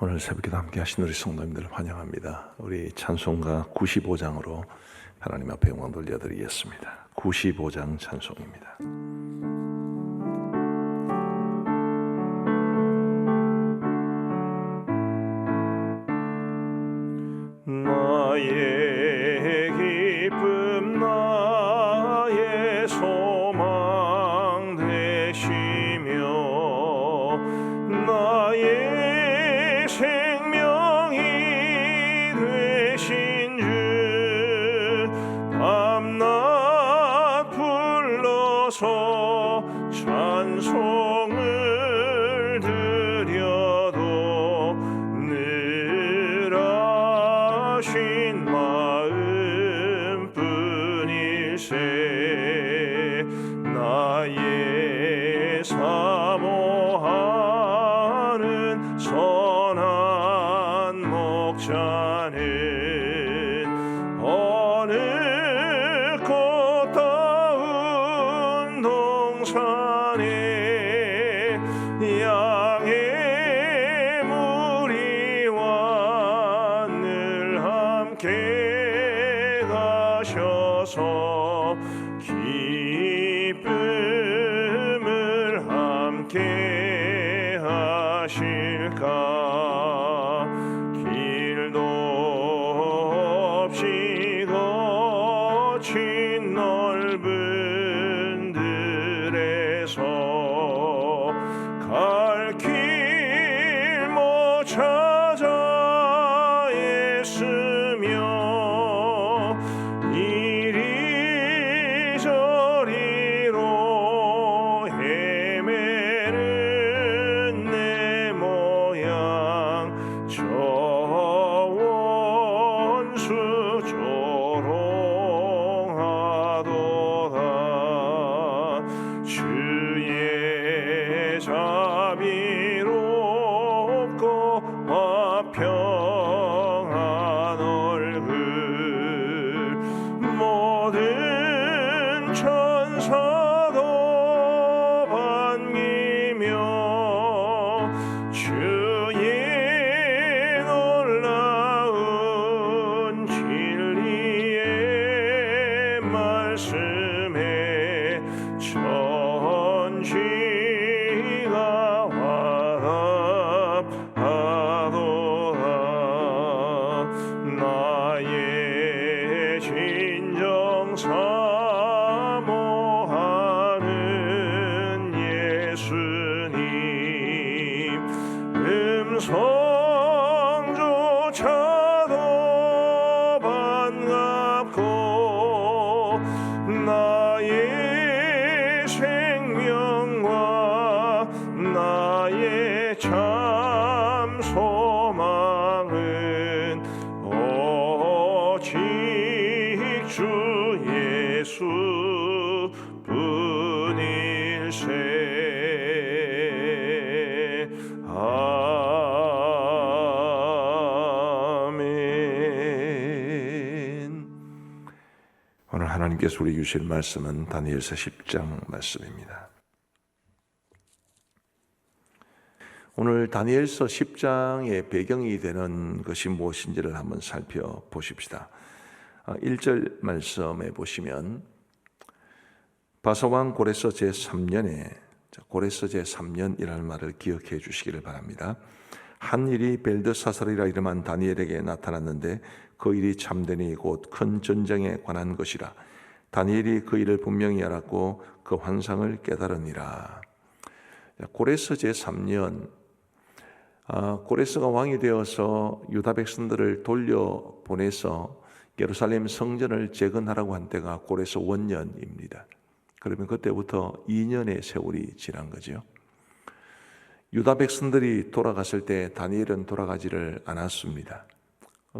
오늘 새벽에도 함께 하신 우리 성도님들 환영합니다. 우리 찬송가 95장으로 하나님 앞에 영광 돌려드리겠습니다. 95장 찬송입니다. 없 나의 생 하나님께서 우리 주실 말씀은 다니엘서 10장 말씀입니다. 오늘 다니엘서 10장의 배경이 되는 것이 무엇인지를 한번 살펴보십시다. 1절 말씀에 보시면 바사왕 고레서 제3년에 고레서 제3년이라는 말을 기억해 주시기를 바랍니다. 한 일이 벨드사살이라 이름한 다니엘에게 나타났는데 그 일이 참되니 곧 큰 전쟁에 관한 것이라. 다니엘이 그 일을 분명히 알았고 그 환상을 깨달으니라. 고레서 제3년 아, 고레스가 왕이 되어서 유다 백성들을 돌려 보내서 예루살렘 성전을 재건하라고 한 때가 고레스 원년입니다. 그러면 그때부터 2년의 세월이 지난 거죠. 유다 백성들이 돌아갔을 때 다니엘은 돌아가지를 않았습니다.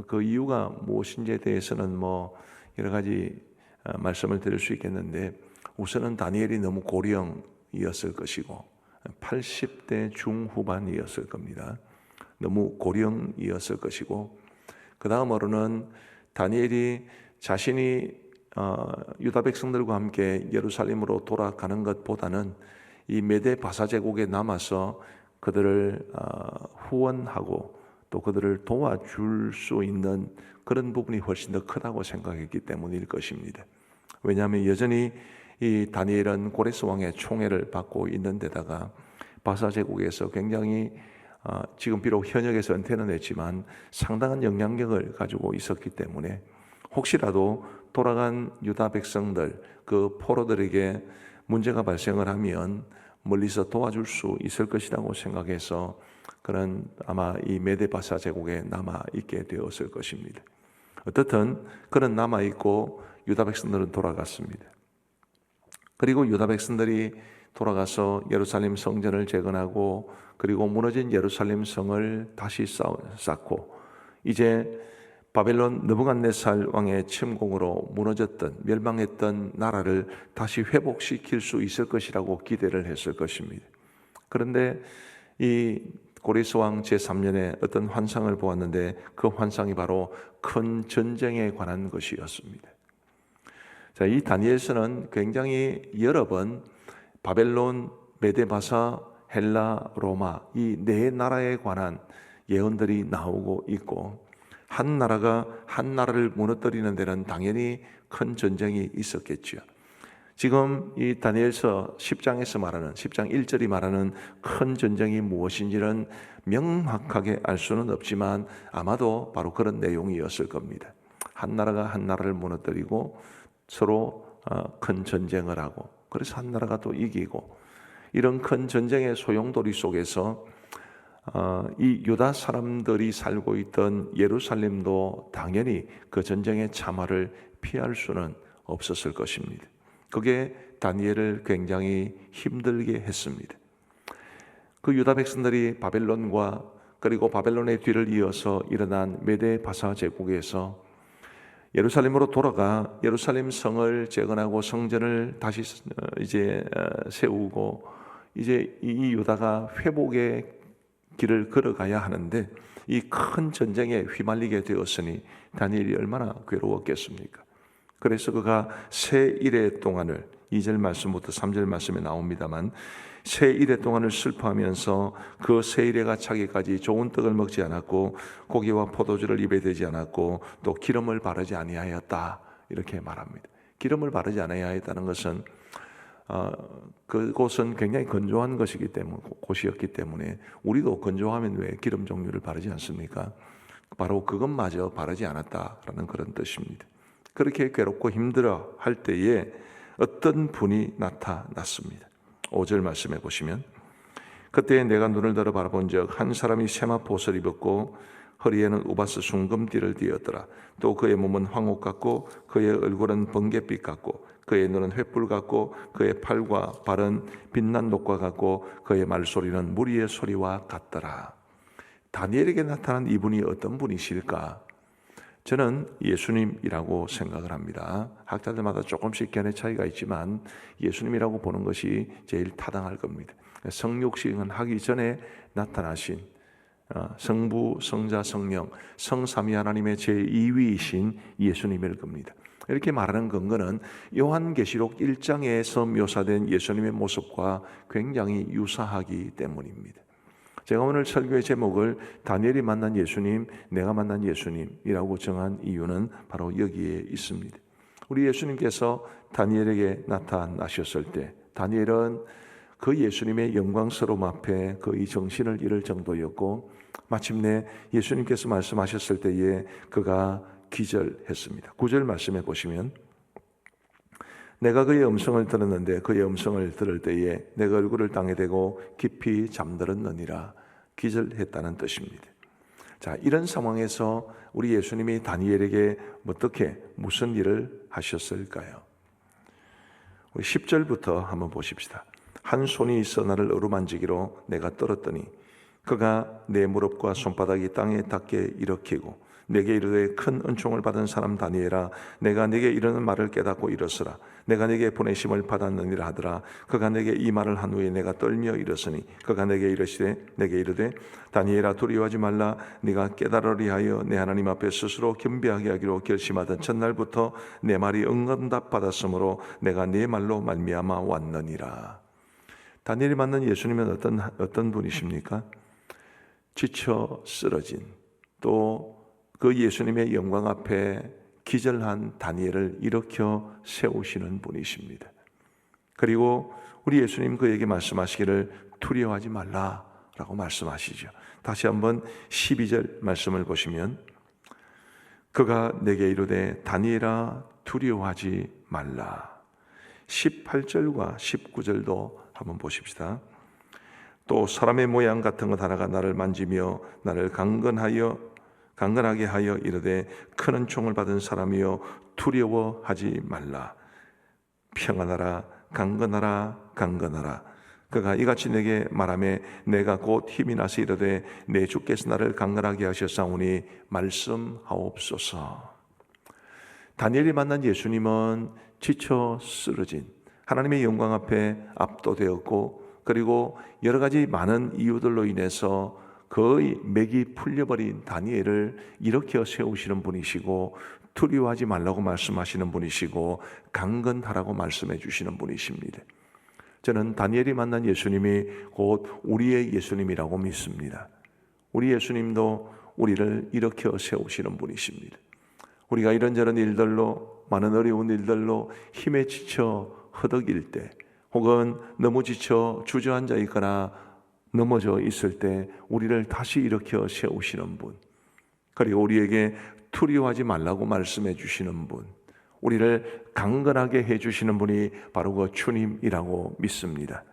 그 이유가 무엇인지에 대해서는 뭐 여러 가지 아, 말씀을 드릴 수 있겠는데 우선은 다니엘이 너무 고령이었을 것이고 80대 중후반이었을 겁니다. 너무 고령이었을 것이고 그 다음으로는 다니엘이 자신이 어, 유다 백성들과 함께 예루살렘으로 돌아가는 것보다는 이 메대 바사 제국에 남아서 그들을 어, 후원하고 또 그들을 도와줄 수 있는 그런 부분이 훨씬 더 크다고 생각했기 때문일 것입니다. 왜냐하면 여전히 이 다니엘은 고레스 왕의 총애를 받고 있는 데다가 바사 제국에서 굉장히 어, 지금 비록 현역에서 은퇴는 했지만 상당한 영향력을 가지고 있었기 때문에 혹시라도 돌아간 유다 백성들 그 포로들에게 문제가 발생을 하면 멀리서 도와줄 수 있을 것이라고 생각해서 그런 아마 이 메데바사 제국에 남아 있게 되었을 것입니다. 어떻든 그런 남아 있고 유다 백성들은 돌아갔습니다. 그리고 유다 백성들이 돌아가서 예루살렘 성전을 재건하고 그리고 무너진 예루살렘 성을 다시 쌓고 이제 바벨론 느부갓네살 왕의 침공으로 무너졌던 멸망했던 나라를 다시 회복시킬 수 있을 것이라고 기대를 했을 것입니다. 그런데 이 고리스 왕 제3년에 어떤 환상을 보았는데 그 환상이 바로 큰 전쟁에 관한 것이었습니다. 자, 이 다니엘서는 굉장히 여러 번 바벨론, 메데바사, 헬라, 로마 이 네 나라에 관한 예언들이 나오고 있고 한 나라가 한 나라를 무너뜨리는 데는 당연히 큰 전쟁이 있었겠지요. 지금 이 다니엘서 10장에서 말하는 10장 1절이 말하는 큰 전쟁이 무엇인지는 명확하게 알 수는 없지만 아마도 바로 그런 내용이었을 겁니다. 한 나라가 한 나라를 무너뜨리고 서로 어, 큰 전쟁을 하고 그래서 한 나라가 또 이기고 이런 큰 전쟁의 소용돌이 속에서 어, 이 유다 사람들이 살고 있던 예루살렘도 당연히 그 전쟁의 참화를 피할 수는 없었을 것입니다. 그게 다니엘을 굉장히 힘들게 했습니다. 그 유다 백성들이 바벨론과 그리고 바벨론의 뒤를 이어서 일어난 메데 바사 제국에서 예루살렘으로 돌아가 예루살렘 성을 재건하고 성전을 다시 어, 이제 어, 세우고 이제 이 유다가 회복의 길을 걸어가야 하는데 이 큰 전쟁에 휘말리게 되었으니 다니엘이 얼마나 괴로웠겠습니까? 그래서 그가 세 일의 동안을 2절 말씀부터 3절 말씀에 나옵니다만 세 일의 동안을 슬퍼하면서 그 세 일에가 차기까지 좋은 떡을 먹지 않았고 고기와 포도주를 입에 대지 않았고 또 기름을 바르지 아니하였다 이렇게 말합니다. 기름을 바르지 아니하였다는 것은 어, 그곳은 굉장히 건조한 것이기 때문에 곳이었기 때문에 우리도 건조하면 왜 기름 종류를 바르지 않습니까? 바로 그것마저 바르지 않았다라는 그런 뜻입니다. 그렇게 괴롭고 힘들어 할 때에 어떤 분이 나타났습니다. 5절 말씀해 보시면 그때 내가 눈을 들어 바라본 적 한 사람이 세마포 옷을 입었고 허리에는 우바스 순금띠를 띠었더라. 또 그의 몸은 황옥 같고 그의 얼굴은 번갯빛 같고 그의 눈은 횃불 같고 그의 팔과 발은 빛난 녹과 같고 그의 말소리는 무리의 소리와 같더라. 다니엘에게 나타난 이분이 어떤 분이실까? 저는 예수님이라고 생각을 합니다. 학자들마다 조금씩 견해 차이가 있지만 예수님이라고 보는 것이 제일 타당할 겁니다. 성육신은 하기 전에 나타나신 어, 성부, 성자, 성령, 성삼위 하나님의 제2위이신 예수님일 겁니다. 이렇게 말하는 근거는 요한계시록 1장에서 묘사된 예수님의 모습과 굉장히 유사하기 때문입니다. 제가 오늘 설교의 제목을 다니엘이 만난 예수님, 내가 만난 예수님이라고 정한 이유는 바로 여기에 있습니다. 우리 예수님께서 다니엘에게 나타나셨을 때 다니엘은 그 예수님의 영광스러움 앞에 거의 정신을 잃을 정도였고 마침내 예수님께서 말씀하셨을 때에 그가 기절했습니다. 구절 말씀해 보시면 내가 그의 음성을 들었는데 그의 음성을 들을 때에 내가 얼굴을 땅에 대고 깊이 잠들었느니라 기절했다는 뜻입니다. 자, 이런 상황에서 우리 예수님이 다니엘에게 어떻게 무슨 일을 하셨을까요? 우리 10절부터 한번 보십시다. 한 손이 있어 나를 어루만지기로 내가 떨었더니 그가 내 무릎과 손바닥이 땅에 닿게 일으키고 내게 이르되 큰 은총을 받은 사람 다니엘아 내가 내게 이르는 말을 깨닫고 일었으라. 내가 내게 보내심을 받았느니라 하더라. 그가 내게 이 말을 한 후에 내가 떨며 일었으니 그가 내게 이르시되 내게 이르되 다니엘아 두려워하지 말라. 네가 깨달으리 하여 내 하나님 앞에 스스로 겸비하게 하기로 결심하던 첫날부터 내 말이 응답 받았으므로 내가 네 말로 말미암아 왔느니라. 다니엘이 만난 예수님은 어떤 어떤 분이십니까? 지쳐 쓰러진 또 그 예수님의 영광 앞에 기절한 다니엘을 일으켜 세우시는 분이십니다. 그리고 우리 예수님 그에게 말씀하시기를 두려워하지 말라라고 말씀하시죠. 다시 한번 12절 말씀을 보시면 그가 내게 이르되 다니엘아 두려워하지 말라. 18절과 19절도 한번 보십시다. 또 사람의 모양 같은 것 하나가 나를 만지며 나를 강건하여 강건하게 하여 이르되 큰 총을 받은 사람이여 두려워하지 말라. 평안하라 강건하라 강건하라 그가 이같이 내게 말하매 내가 곧 힘이 나서 이르되 내 주께서 나를 강건하게 하셨사오니 말씀하옵소서 다니엘이 만난 예수님은 지쳐 쓰러진 하나님의 영광 앞에 압도되었고 그리고 여러 가지 많은 이유들로 인해서 거의 맥이 풀려버린 다니엘을 일으켜 세우시는 분이시고 두려워하지 말라고 말씀하시는 분이시고 강건하라고 말씀해 주시는 분이십니다. 저는 다니엘이 만난 예수님이 곧 우리의 예수님이라고 믿습니다. 우리 예수님도 우리를 일으켜 세우시는 분이십니다. 우리가 이런저런 일들로 많은 어려운 일들로 힘에 지쳐 허덕일 때 혹은 너무 지쳐 주저앉아 있거나 넘어져 있을 때 우리를 다시 일으켜 세우시는 분 그리고 우리에게 두려워하지 말라고 말씀해 주시는 분 우리를 강건하게 해 주시는 분이 바로 그 주님이라고 믿습니다.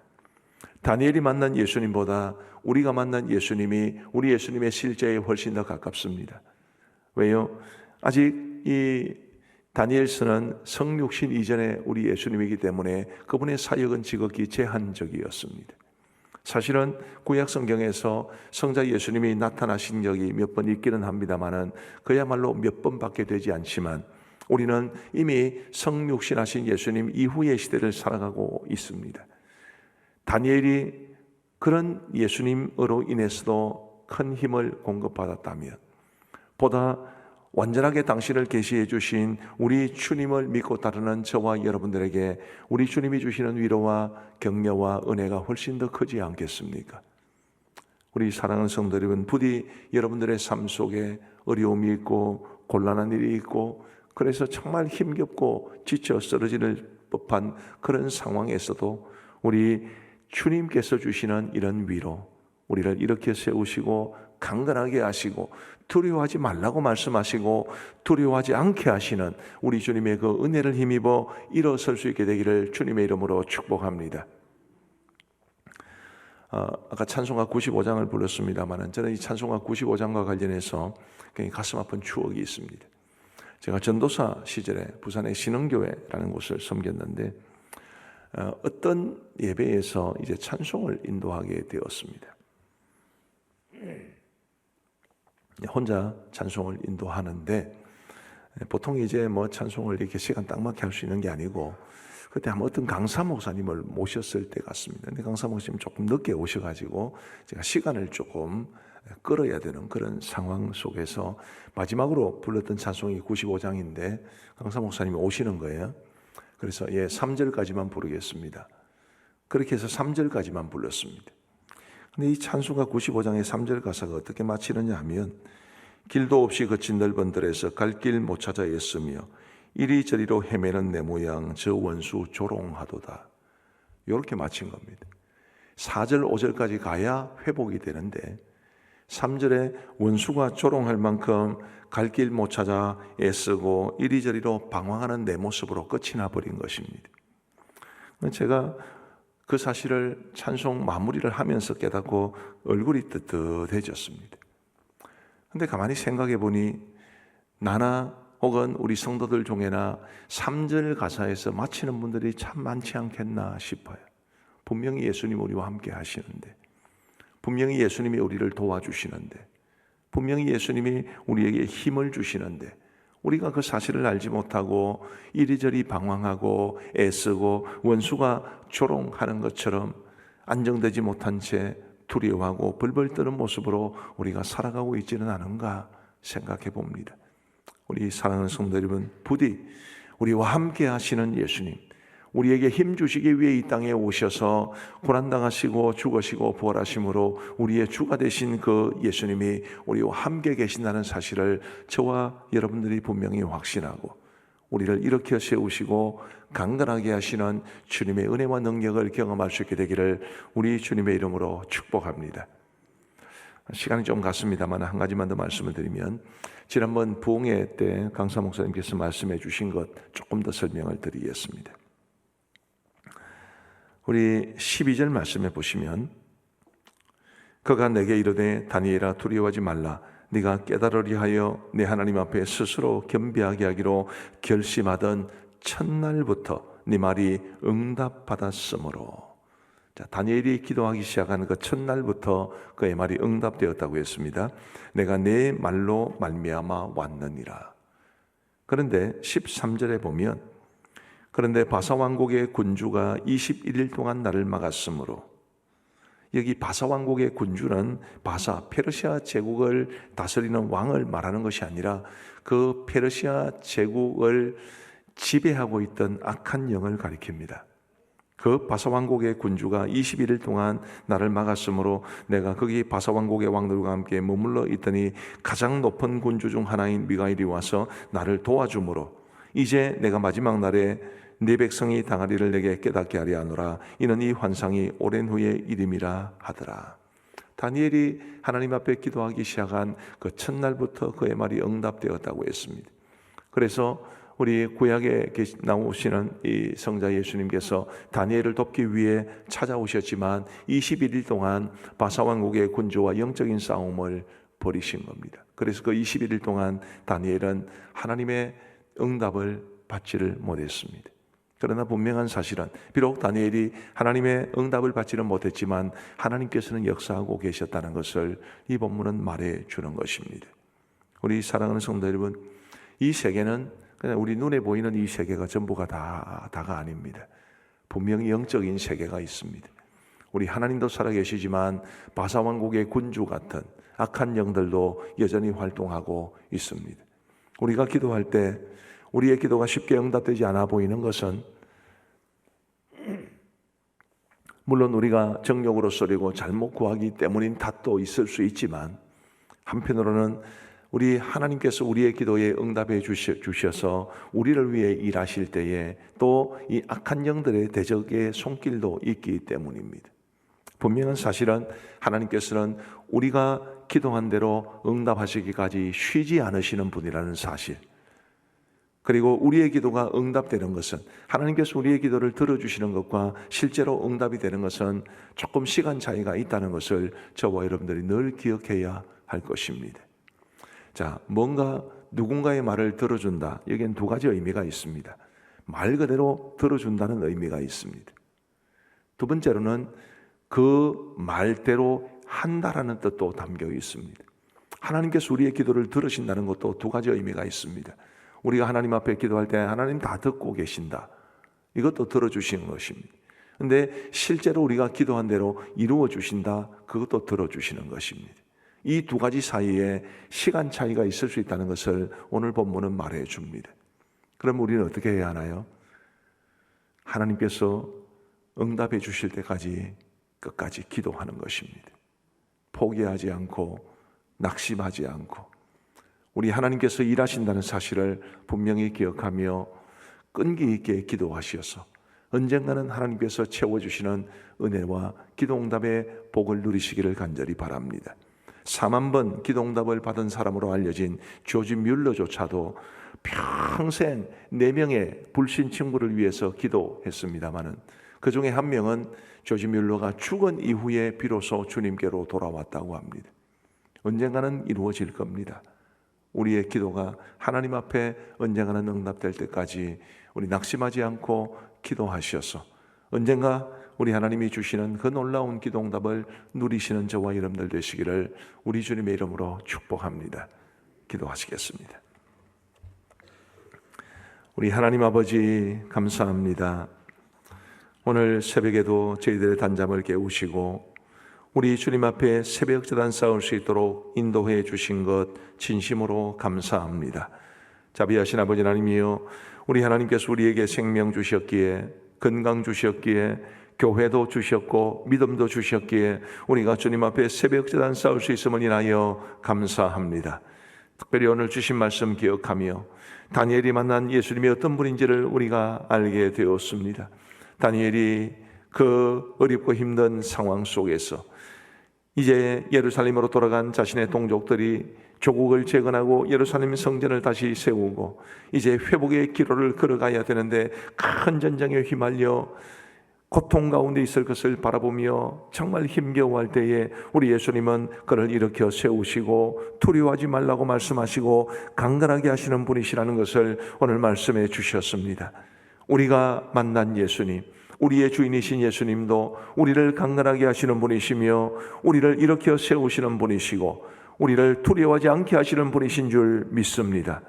다니엘이 만난 예수님보다 우리가 만난 예수님이 우리 예수님의 실제에 훨씬 더 가깝습니다. 왜요? 아직 이 다니엘서는 성육신 이전에 우리 예수님이기 때문에 그분의 사역은 지극히 제한적이었습니다. 사실은 구약 성경에서 성자 예수님이 나타나신 적이 몇 번 있기는 합니다만은 그야말로 몇 번밖에 되지 않지만 우리는 이미 성육신하신 예수님 이후의 시대를 살아가고 있습니다. 다니엘이 그런 예수님으로 인해서도 큰 힘을 공급받았다면 보다 완전하게 당신을 계시해 주신 우리 주님을 믿고 따르는 저와 여러분들에게 우리 주님이 주시는 위로와 격려와 은혜가 훨씬 더 크지 않겠습니까? 우리 사랑하는 성도 여러분, 부디 여러분들의 삶 속에 어려움이 있고 곤란한 일이 있고 그래서 정말 힘겹고 지쳐 쓰러질 법한 그런 상황에서도 우리 주님께서 주시는 이런 위로 우리를 이렇게 세우시고 강건하게 하시고 두려워하지 말라고 말씀하시고 두려워하지 않게 하시는 우리 주님의 그 은혜를 힘입어 일어설 수 있게 되기를 주님의 이름으로 축복합니다. 어, 아까 찬송가 95장을 불렀습니다만 저는 이 찬송가 95장과 관련해서 굉장히 가슴 아픈 추억이 있습니다. 제가 전도사 시절에 부산의 신흥교회라는 곳을 섬겼는데 어, 어떤 예배에서 이제 찬송을 인도하게 되었습니다. 혼자 찬송을 인도하는데 보통 이제 뭐 찬송을 이렇게 시간 딱 맞게 할 수 있는 게 아니고 그때 아마 어떤 강사 목사님을 모셨을 때 같습니다. 근데 강사 목사님 조금 늦게 오셔가지고 제가 시간을 조금 끌어야 되는 그런 상황 속에서 마지막으로 불렀던 찬송이 95장인데 강사 목사님이 오시는 거예요. 그래서 예, 3절까지만 부르겠습니다. 그렇게 해서 3절까지만 불렀습니다. 근데 이 찬송가 95장의 3절 가사가 어떻게 마치느냐 하면 길도 없이 거친 넓은 들에서 갈 길 못 찾아 애쓰며 이리저리로 헤매는 내 모양 저 원수 조롱하도다. 이렇게 마친 겁니다. 4절, 5절까지 가야 회복이 되는데 3절에 원수가 조롱할 만큼 갈 길 못 찾아 애쓰고 이리저리로 방황하는 내 모습으로 끝이 나버린 것입니다. 제가 그 사실을 찬송 마무리를 하면서 깨닫고 얼굴이 뜨뜻해졌습니다. 근데 가만히 생각해 보니 나나 혹은 우리 성도들 중에나 3절 가사에서 마치는 분들이 참 많지 않겠나 싶어요. 분명히 예수님 우리와 함께 하시는데, 분명히 예수님이 우리를 도와주시는데, 분명히 예수님이 우리에게 힘을 주시는데, 우리가 그 사실을 알지 못하고 이리저리 방황하고 애쓰고 원수가 조롱하는 것처럼 안정되지 못한 채 두려워하고 벌벌 떠는 모습으로 우리가 살아가고 있지는 않은가 생각해 봅니다. 우리 사랑하는 성도 여러분, 부디 우리와 함께 하시는 예수님, 우리에게 힘 주시기 위해 이 땅에 오셔서 고난당하시고 죽으시고 부활하심으로 우리의 주가 되신 그 예수님이 우리와 함께 계신다는 사실을 저와 여러분들이 분명히 확신하고 우리를 일으켜 세우시고 강건하게 하시는 주님의 은혜와 능력을 경험할 수 있게 되기를 우리 주님의 이름으로 축복합니다. 시간이 좀 갔습니다만 한 가지만 더 말씀을 드리면 지난번 부흥회 때 강사 목사님께서 말씀해 주신 것 조금 더 설명을 드리겠습니다. 우리 12절 말씀해 보시면 그가 내게 이르되 다니엘아 두려워하지 말라 네가 깨달으리 하여 내 하나님 앞에 스스로 겸비하게 하기로 결심하던 첫날부터 네 말이 응답받았으므로 자, 다니엘이 기도하기 시작하는 그 첫날부터 그의 말이 응답되었다고 했습니다. 내가 내 말로 말미암아 왔느니라. 그런데 13절에 보면 그런데 바사 왕국의 군주가 21일 동안 나를 막았으므로 여기 바사 왕국의 군주는 바사 페르시아 제국을 다스리는 왕을 말하는 것이 아니라 그 페르시아 제국을 지배하고 있던 악한 영을 가리킵니다. 그 바사 왕국의 군주가 21일 동안 나를 막았으므로 내가 거기 바사 왕국의 왕들과 함께 머물러 있더니 가장 높은 군주 중 하나인 미가일이 와서 나를 도와주므로 이제 내가 마지막 날에 네 백성이 당하리를 내게 깨닫게 하리 하노라. 이는 이 환상이 오랜 후의 일임이라 하더라. 다니엘이 하나님 앞에 기도하기 시작한 그 첫날부터 그의 말이 응답되었다고 했습니다. 그래서 우리 구약에 나오시는 이 성자 예수님께서 다니엘을 돕기 위해 찾아오셨지만 21일 동안 바사 왕국의 군주와 영적인 싸움을 벌이신 겁니다. 그래서 그 21일 동안 다니엘은 하나님의 응답을 받지를 못했습니다. 그러나 분명한 사실은 비록 다니엘이 하나님의 응답을 받지는 못했지만 하나님께서는 역사하고 계셨다는 것을 이 본문은 말해 주는 것입니다. 우리 사랑하는 성도 여러분, 이 세계는 그냥 우리 눈에 보이는 이 세계가 전부가 다 다가 아닙니다. 분명히 영적인 세계가 있습니다. 우리 하나님도 살아계시지만 바사 왕국의 군주 같은 악한 영들도 여전히 활동하고 있습니다. 우리가 기도할 때 우리의 기도가 쉽게 응답되지 않아 보이는 것은 물론 우리가 정욕으로 쏘리고 잘못 구하기 때문인 탓도 있을 수 있지만 한편으로는 우리 하나님께서 우리의 기도에 응답해 주셔서 우리를 위해 일하실 때에 또 이 악한 영들의 대적의 손길도 있기 때문입니다. 분명한 사실은 하나님께서는 우리가 기도한 대로 응답하시기까지 쉬지 않으시는 분이라는 사실. 그리고 우리의 기도가 응답되는 것은 하나님께서 우리의 기도를 들어주시는 것과 실제로 응답이 되는 것은 조금 시간 차이가 있다는 것을 저와 여러분들이 늘 기억해야 할 것입니다. 자, 뭔가 누군가의 말을 들어준다. 여기엔 두 가지 의미가 있습니다. 말 그대로 들어준다는 의미가 있습니다. 두 번째로는 그 말대로 한다라는 뜻도 담겨 있습니다. 하나님께서 우리의 기도를 들으신다는 것도 두 가지 의미가 있습니다. 우리가 하나님 앞에 기도할 때 하나님 다 듣고 계신다. 이것도 들어주시는 것입니다. 근데 실제로 우리가 기도한 대로 이루어 주신다. 그것도 들어주시는 것입니다. 이 두 가지 사이에 시간 차이가 있을 수 있다는 것을 오늘 본문은 말해 줍니다. 그럼 우리는 어떻게 해야 하나요? 하나님께서 응답해 주실 때까지 끝까지 기도하는 것입니다. 포기하지 않고 낙심하지 않고 우리 하나님께서 일하신다는 사실을 분명히 기억하며 끈기 있게 기도하시어서 언젠가는 하나님께서 채워주시는 은혜와 기도응답의 복을 누리시기를 간절히 바랍니다. 4만 번 기도응답을 받은 사람으로 알려진 조지 뮬러조차도 평생 네 명의 불신 친구를 위해서 기도했습니다마는 그 중에 한 명은 조지 뮬러가 죽은 이후에 비로소 주님께로 돌아왔다고 합니다. 언젠가는 이루어질 겁니다. 우리의 기도가 하나님 앞에 언젠가는 응답될 때까지 우리 낙심하지 않고 기도하셔서 언젠가 우리 하나님이 주시는 그 놀라운 기도응답을 누리시는 저와 여러분들 되시기를 우리 주님의 이름으로 축복합니다. 기도하시겠습니다. 우리 하나님 아버지 감사합니다. 오늘 새벽에도 저희들의 단잠을 깨우시고 우리 주님 앞에 새벽 재단 쌓을 수 있도록 인도해 주신 것 진심으로 감사합니다. 자비하신 아버지 하나님이여 우리 하나님께서 우리에게 생명 주셨기에 건강 주셨기에 교회도 주셨고 믿음도 주셨기에 우리가 주님 앞에 새벽 재단 싸울 수 있음을 인하여 감사합니다. 특별히 오늘 주신 말씀 기억하며 다니엘이 만난 예수님이 어떤 분인지를 우리가 알게 되었습니다. 다니엘이 그 어렵고 힘든 상황 속에서 이제 예루살렘으로 돌아간 자신의 동족들이 조국을 재건하고 예루살렘 성전을 다시 세우고 이제 회복의 기로를 걸어가야 되는데 큰 전쟁에 휘말려 고통 가운데 있을 것을 바라보며 정말 힘겨워할 때에 우리 예수님은 그를 일으켜 세우시고 두려워하지 말라고 말씀하시고 강건하게 하시는 분이시라는 것을 오늘 말씀해 주셨습니다. 우리가 만난 예수님, 우리의 주인이신 예수님도 우리를 강건하게 하시는 분이시며 우리를 일으켜 세우시는 분이시고 우리를 두려워하지 않게 하시는 분이신 줄 믿습니다.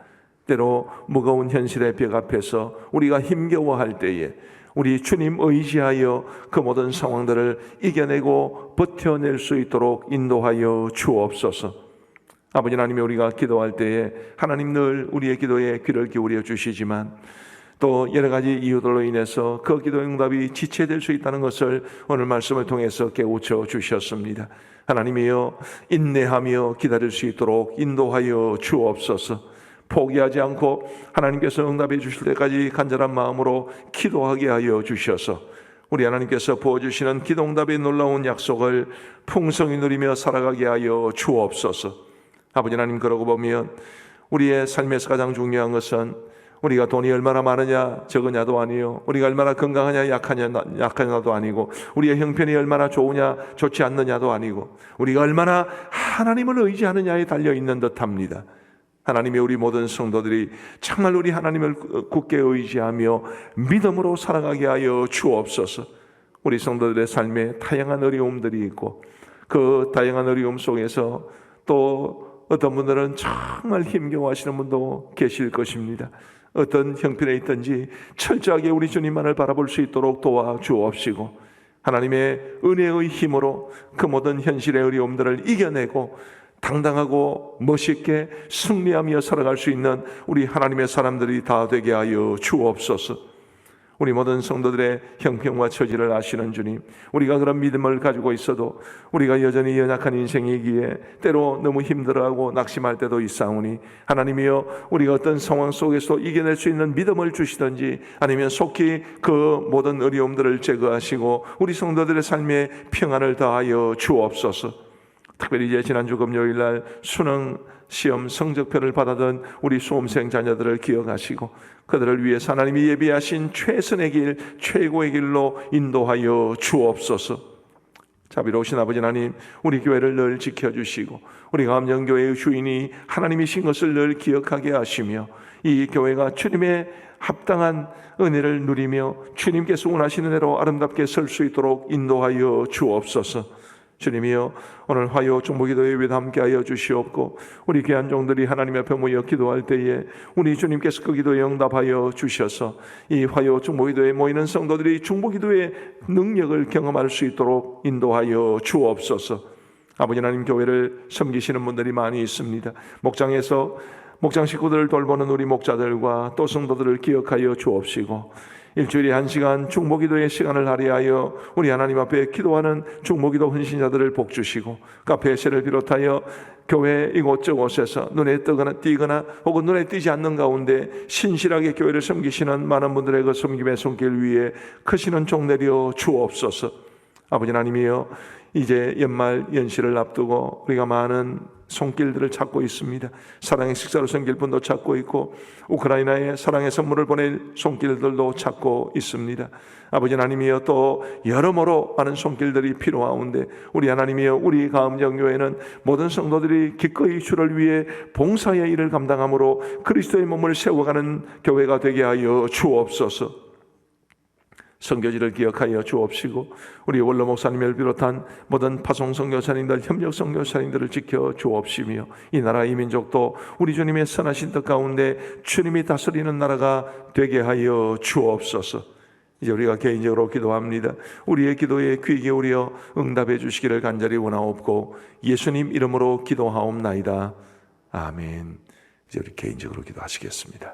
때로 무거운 현실의 벽 앞에서 우리가 힘겨워할 때에 우리 주님 의지하여 그 모든 상황들을 이겨내고 버텨낼 수 있도록 인도하여 주옵소서. 아버지 하나님이 우리가 기도할 때에 하나님 늘 우리의 기도에 귀를 기울여 주시지만 또 여러 가지 이유들로 인해서 그 기도 응답이 지체될 수 있다는 것을 오늘 말씀을 통해서 깨우쳐 주셨습니다. 하나님이여 인내하며 기다릴 수 있도록 인도하여 주옵소서. 포기하지 않고 하나님께서 응답해 주실 때까지 간절한 마음으로 기도하게 하여 주셔서 우리 하나님께서 부어주시는 기도응답의 놀라운 약속을 풍성히 누리며 살아가게 하여 주옵소서. 아버지 하나님 그러고 보면 우리의 삶에서 가장 중요한 것은 우리가 돈이 얼마나 많으냐 적으냐도 아니요 우리가 얼마나 건강하냐 약하냐 약하냐도 아니고 우리의 형편이 얼마나 좋으냐 좋지 않느냐도 아니고 우리가 얼마나 하나님을 의지하느냐에 달려 있는 듯합니다. 하나님의 우리 모든 성도들이 정말 우리 하나님을 굳게 의지하며 믿음으로 살아가게 하여 주옵소서. 우리 성도들의 삶에 다양한 어려움들이 있고 그 다양한 어려움 속에서 또 어떤 분들은 정말 힘겨워하시는 분도 계실 것입니다. 어떤 형편에 있든지 철저하게 우리 주님만을 바라볼 수 있도록 도와 주옵시고 하나님의 은혜의 힘으로 그 모든 현실의 어려움들을 이겨내고 당당하고 멋있게 승리하며 살아갈 수 있는 우리 하나님의 사람들이 다 되게 하여 주옵소서. 우리 모든 성도들의 형편과 처지를 아시는 주님, 우리가 그런 믿음을 가지고 있어도 우리가 여전히 연약한 인생이기에 때로 너무 힘들어하고 낙심할 때도 있사오니 하나님이여 우리가 어떤 상황 속에서 이겨낼 수 있는 믿음을 주시든지 아니면 속히 그 모든 어려움들을 제거하시고 우리 성도들의 삶에 평안을 다하여 주옵소서. 특별히 이제 지난주 금요일 날 수능 시험 성적표를 받아던 우리 수험생 자녀들을 기억하시고 그들을 위해서 하나님이 예비하신 최선의 길, 최고의 길로 인도하여 주옵소서. 자비로우신 아버지 하나님, 우리 교회를 늘 지켜주시고 우리 감정교회의 주인이 하나님이신 것을 늘 기억하게 하시며 이 교회가 주님의 합당한 은혜를 누리며 주님께서 원하시는 대로 아름답게 설 수 있도록 인도하여 주옵소서. 주님이여 오늘 화요 중보기도에 위해 함께하여 주시옵고 우리 귀한 종들이 하나님 앞에 모여 기도할 때에 우리 주님께서 그 기도에 응답하여 주셔서 이 화요 중보기도에 모이는 성도들이 중보기도의 능력을 경험할 수 있도록 인도하여 주옵소서. 아버지 하나님 교회를 섬기시는 분들이 많이 있습니다. 목장에서 목장 식구들을 돌보는 우리 목자들과 또 성도들을 기억하여 주옵시고 일주일에 한 시간 중보기도의 시간을 할애하여 우리 하나님 앞에 기도하는 중보기도 헌신자들을 복 주시고 카페 세를 비롯하여 교회 이곳저곳에서 눈에 뜨거나 띄거나 혹은 눈에 띄지 않는 가운데 신실하게 교회를 섬기시는 많은 분들의 그 섬김의 손길 위에 크시는 종 내려 주옵소서. 아버지 하나님이여 이제 연말 연시를 앞두고 우리가 많은 손길들을 찾고 있습니다. 사랑의 식사로 섬길 분도 찾고 있고 우크라이나에 사랑의 선물을 보낼 손길들도 찾고 있습니다. 아버지 하나님이여 또 여러모로 많은 손길들이 필요하온데 우리 하나님이여 우리 가음정교회는 모든 성도들이 기꺼이 주를 위해 봉사의 일을 감당함으로 그리스도의 몸을 세워가는 교회가 되게 하여 주옵소서. 성교지를 기억하여 주옵시고 우리 원로 목사님을 비롯한 모든 파송 선교사님들 협력 선교사님들을 지켜 주옵시며 이 나라 이 민족도 우리 주님의 선하신 뜻 가운데 주님이 다스리는 나라가 되게 하여 주옵소서. 이제 우리가 개인적으로 기도합니다. 우리의 기도에 귀 기울여 응답해 주시기를 간절히 원하옵고 예수님 이름으로 기도하옵나이다. 아멘. 이제 우리 개인적으로 기도하시겠습니다.